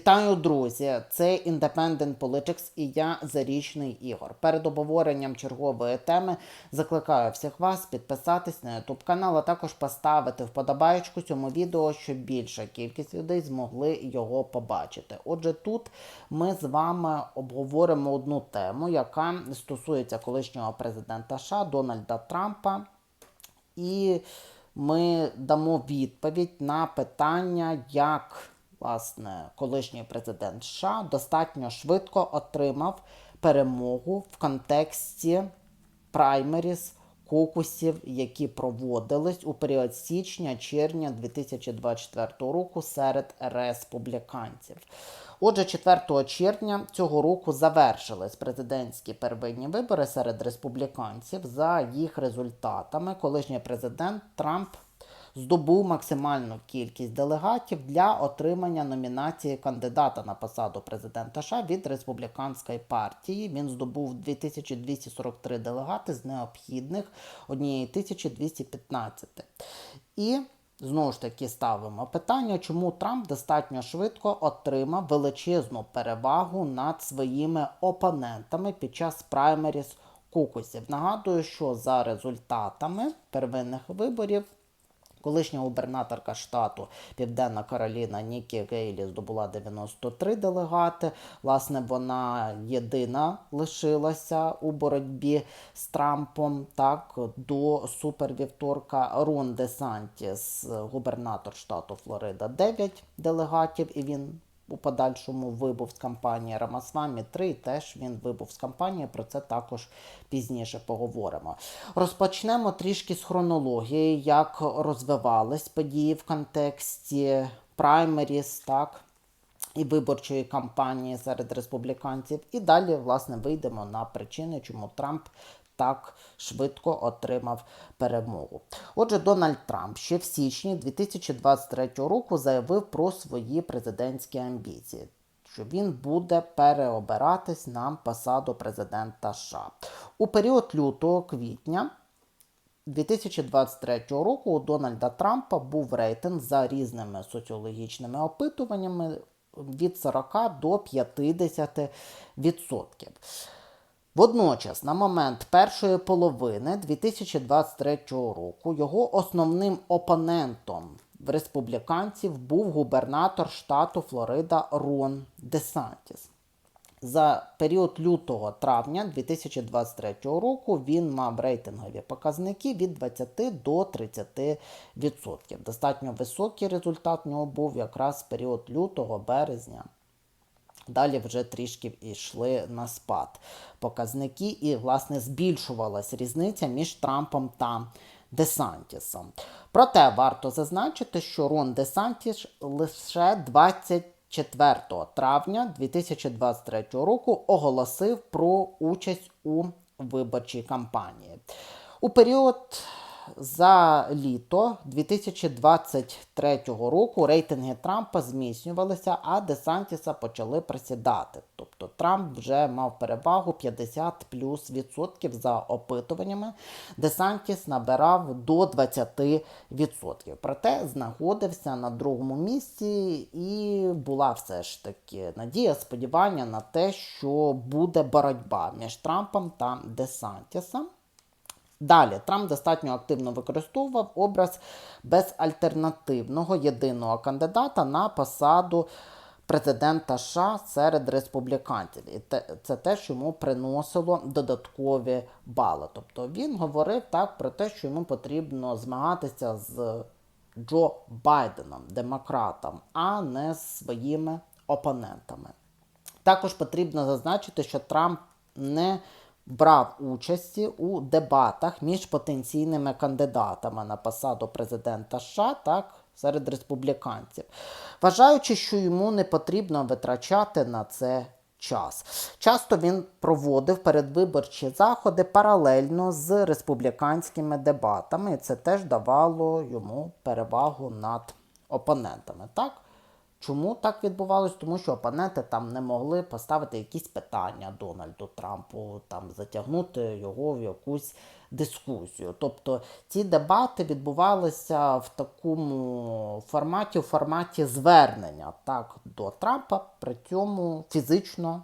Вітаю, друзі! Це Independent Politics і я Зарічний Ігор. Перед обговоренням чергової теми закликаю всіх вас підписатись на YouTube канал, а також поставити вподобаєчку цьому відео, щоб більша кількість людей змогли його побачити. Отже, тут ми з вами обговоримо одну тему, яка стосується колишнього президента США Дональда Трампа. І ми дамо відповідь на питання, як власне колишній президент США достатньо швидко отримав перемогу в контексті праймеріс кокусів, які проводились у період січня-червня 2024 року серед республіканців. Отже, 4 червня цього року завершились президентські первинні вибори серед республіканців. За їх результатами, колишній президент Трамп здобув максимальну кількість делегатів для отримання номінації кандидата на посаду президента США від республіканської партії. Він здобув 2243 делегати з необхідних 1215. І Знову ж таки ставимо питання, чому Трамп достатньо швидко отримав величезну перевагу над своїми опонентами під час праймеріс кукусів. Нагадую, що за результатами первинних виборів Колишня губернаторка штату Південна Кароліна Нікі Гейлі здобула 93 делегати. Власне, вона єдина лишилася у боротьбі з Трампом. Так, до супервівторка Рон Де Сантіс, губернатор штату Флорида, 9 делегатів, і він у подальшому вибув з кампанії Рамасвамі 3 теж він вибув з кампанії. Про це також пізніше поговоримо. Розпочнемо трішки з хронології, як розвивались події в контексті праймеріс, так. І виборчої кампанії серед республіканців, і далі, власне, вийдемо на причини, чому Трамп так швидко отримав перемогу. Отже, Дональд Трамп ще в січні 2023 року заявив про свої президентські амбіції. Що він буде переобиратись на посаду президента США. У період лютого квітня 2023 року у Дональда Трампа був рейтинг за різними соціологічними опитуваннями від 40 до 50%. Водночас, на момент першої половини 2023 року, його основним опонентом в республіканців був губернатор штату Флорида Рон Десантіс. За період лютого-травня 2023 року він мав рейтингові показники від 20 до 30%. Достатньо високий результат в нього був якраз в період лютого-березня. Далі вже трішки йшли на спад показники, і, власне, збільшувалась різниця між Трампом та Десантісом. Проте варто зазначити, що Рон Десантіс лише 24 травня 2023 року оголосив про участь у виборчій кампанії. У період за літо 2023 року рейтинги Трампа зміцнювалися, а Десантіса почали присідати. Тобто Трамп вже мав перевагу 50 плюс відсотків за опитуваннями. Десантіс набирав до 20%. Проте знаходився на другому місці, і була все ж таки надія, сподівання на те, що буде боротьба між Трампом та Десантісом. Далі Трамп достатньо активно використовував образ безальтернативного єдиного кандидата на посаду президента США серед республіканців. І це теж йому приносило додаткові бали. Тобто він говорив так про те, що йому потрібно змагатися з Джо Байденом, демократом, а не з своїми опонентами. Також потрібно зазначити, що Трамп не брав участі у дебатах між потенційними кандидатами на посаду президента США так серед республіканців, вважаючи, що йому не потрібно витрачати на це час. Часто він проводив передвиборчі заходи паралельно з республіканськими дебатами, і це теж давало йому перевагу над опонентами. Так? Чому так відбувалось? Тому що опоненти там не могли поставити якісь питання Дональду Трампу, там затягнути його в якусь дискусію. Тобто ці дебати відбувалися в такому форматі, в форматі звернення так, до Трампа, при цьому фізично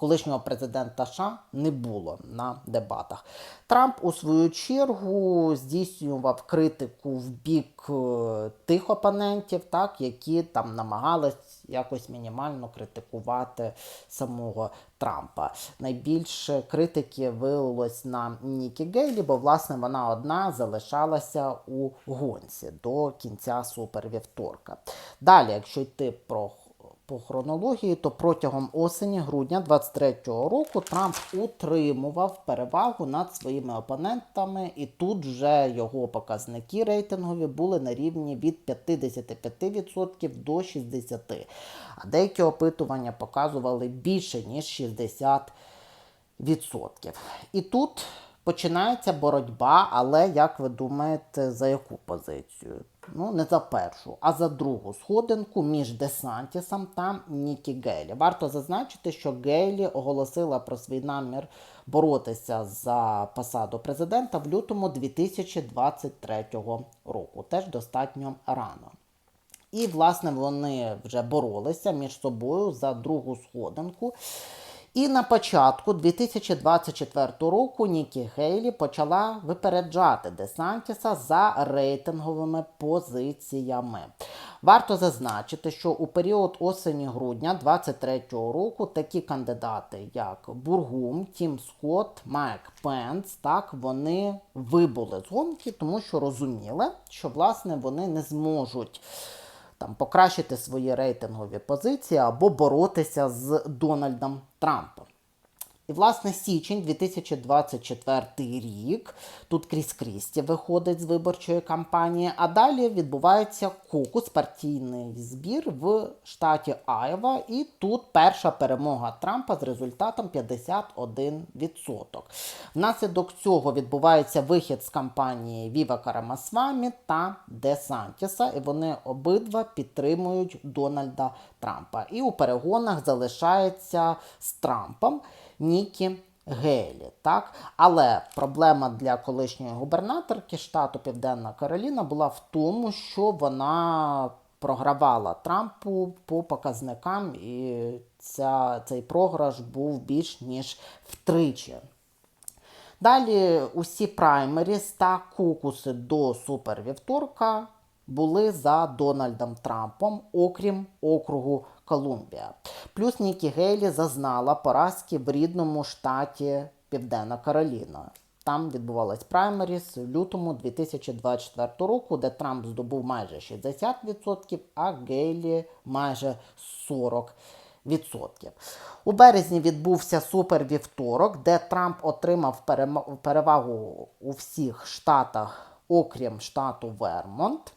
колишнього президента США не було на дебатах. Трамп у свою чергу здійснював критику в бік е, тих опонентів, так, які там намагались якось мінімально критикувати самого Трампа. Найбільше критики вилилось на Нікі Гейлі, бо власне вона одна залишалася у гонці до кінця супервівторка. Далі, якщо йти про по хронології, то протягом осені-грудня 23-го року Трамп утримував перевагу над своїми опонентами, і тут вже його показники рейтингові були на рівні від 55% до 60%. А деякі опитування показували більше ніж 60%. І тут починається боротьба, але як ви думаєте, за яку позицію? Ну, не за першу, а за другу сходинку між Десантісом та Нікі Гейлі. Варто зазначити, що Гейлі оголосила про свій намір боротися за посаду президента в лютому 2023 року. Теж достатньо рано. І, власне, вони вже боролися між собою за другу сходинку. І на початку 2024 року Нікі Гейлі почала випереджати Десантіса за рейтинговими позиціями. Варто зазначити, що у період осені-грудня 2023 року такі кандидати, як Бургум, Тім Скотт, Майк Пенс, так вони вибули з гонки, тому що розуміли, що власне вони не зможуть там покращити свої рейтингові позиції або боротися з Дональдом Трампом. І, власне, січень 2024 рік тут Кріс Крісті виходить з виборчої кампанії, а далі відбувається кокус, партійний збір в штаті Айва. І тут перша перемога Трампа з результатом 51%. Внаслідок цього відбувається вихід з кампанії Віва Карамасвамі та Де Сантіса, і вони обидва підтримують Дональда Трампа. І у перегонах залишається з Трампом. Нікі Гейлі. Так? Але проблема для колишньої губернаторки штату Південна Кароліна була в тому, що вона програвала Трампу по показникам, і ця, цей програш був більш ніж втричі. Далі усі праймеріс та кукуси до супервівторка були за Дональдом Трампом, окрім округу Колумбія. Плюс Нікі Гейлі зазнала поразки в рідному штаті Південна Кароліна. Там відбувалась праймеріс в лютому 2024 року, де Трамп здобув майже 60%, а Гейлі майже 40%. У березні відбувся супервівторок, де Трамп отримав перевагу у всіх штатах, окрім штату Вермонт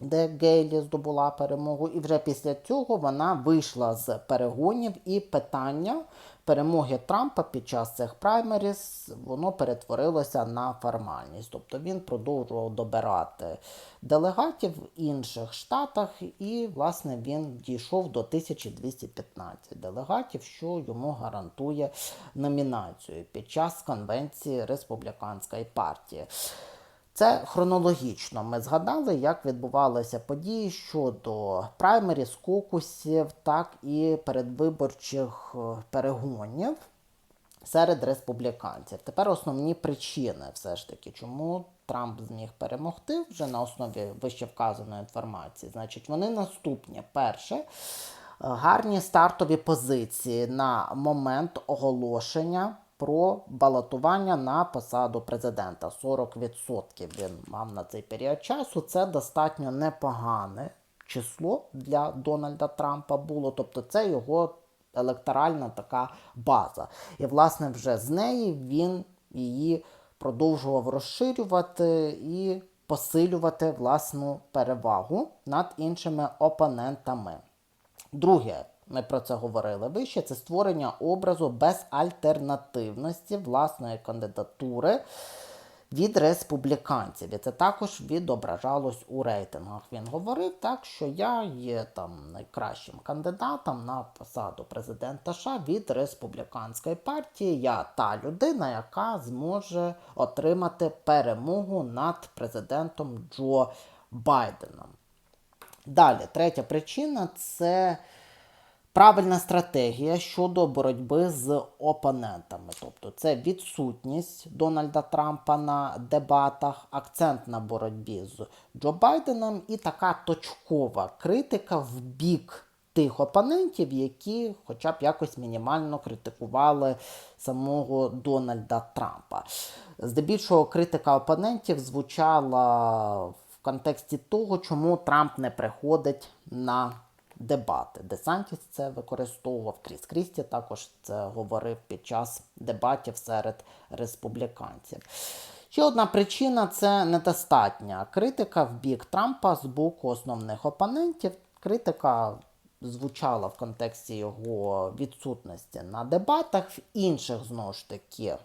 де Гейлі здобула перемогу. І вже після цього вона вийшла з перегонів і питання перемоги Трампа під час цих праймеріс воно перетворилося на формальність. Тобто він продовжував добирати делегатів в інших штатах, і, власне, він дійшов до 1215 делегатів, що йому гарантує номінацію під час конвенції республіканської партії. Це хронологічно ми згадали, як відбувалися події щодо праймерів, кокусів, так і передвиборчих е, перегонів серед республіканців. Тепер основні причини, все ж таки, чому Трамп зміг перемогти вже на основі вище вказаної інформації. Значить, вони наступні. Перше. Е, гарні стартові позиції на момент оголошення про балотування на посаду президента. 40% він мав на цей період часу. Це достатньо непогане число для Дональда Трампа було. Тобто, це його електоральна така база. І, власне, вже з неї він її продовжував розширювати і посилювати власну перевагу над іншими опонентами. Друге, ми про це говорили вище, це створення образу безальтернативності власної кандидатури від республіканців. І це також відображалось у рейтингах. Він говорив так, що я є там найкращим кандидатом на посаду президента США від республіканської партії. Я та людина, яка зможе отримати перемогу над президентом Джо Байденом. Далі, третя причина це правильна стратегія щодо боротьби з опонентами. Тобто це відсутність Дональда Трампа на дебатах, акцент на боротьбі з Джо Байденом і така точкова критика в бік тих опонентів, які хоча б якось мінімально критикували самого Дональда Трампа. Здебільшого критика опонентів звучала в контексті того, чому Трамп не приходить на дебати. Десантіс це використовував Кріс Крісті, також це говорив під час дебатів серед республіканців. Ще одна причина це недостатня критика в бік Трампа з боку основних опонентів. Критика звучала в контексті його відсутності на дебатах, в інших знову ж таки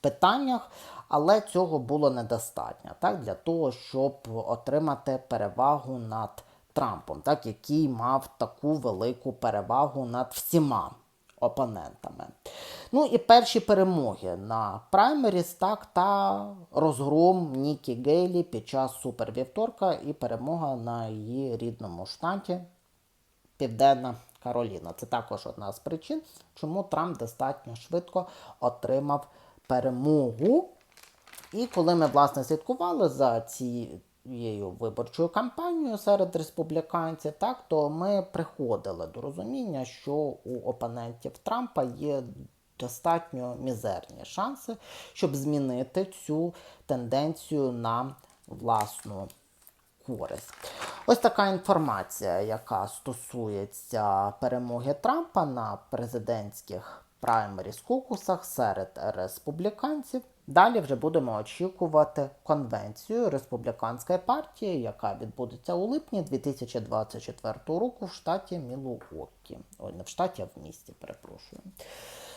питаннях, але цього було недостатньо так, для того, щоб отримати перевагу над Трампом, так, який мав таку велику перевагу над всіма опонентами. Ну і перші перемоги на праймеріс, так, та розгром Нікі Гейлі під час супервівторка і перемога на її рідному штаті Південна Кароліна. Це також одна з причин, чому Трамп достатньо швидко отримав перемогу. І коли ми, власне, слідкували за цією виборчою кампанією серед республіканців, так, то ми приходили до розуміння, що у опонентів Трампа є достатньо мізерні шанси, щоб змінити цю тенденцію на власну користь. Ось така інформація, яка стосується перемоги Трампа на президентських праймеріс кокусах серед республіканців. Далі вже будемо очікувати конвенцію республіканської партії, яка відбудеться у липні 2024 року в штаті Мілуокі. Ой, не в штаті, а в місті, перепрошую.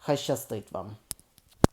Хай щастить вам!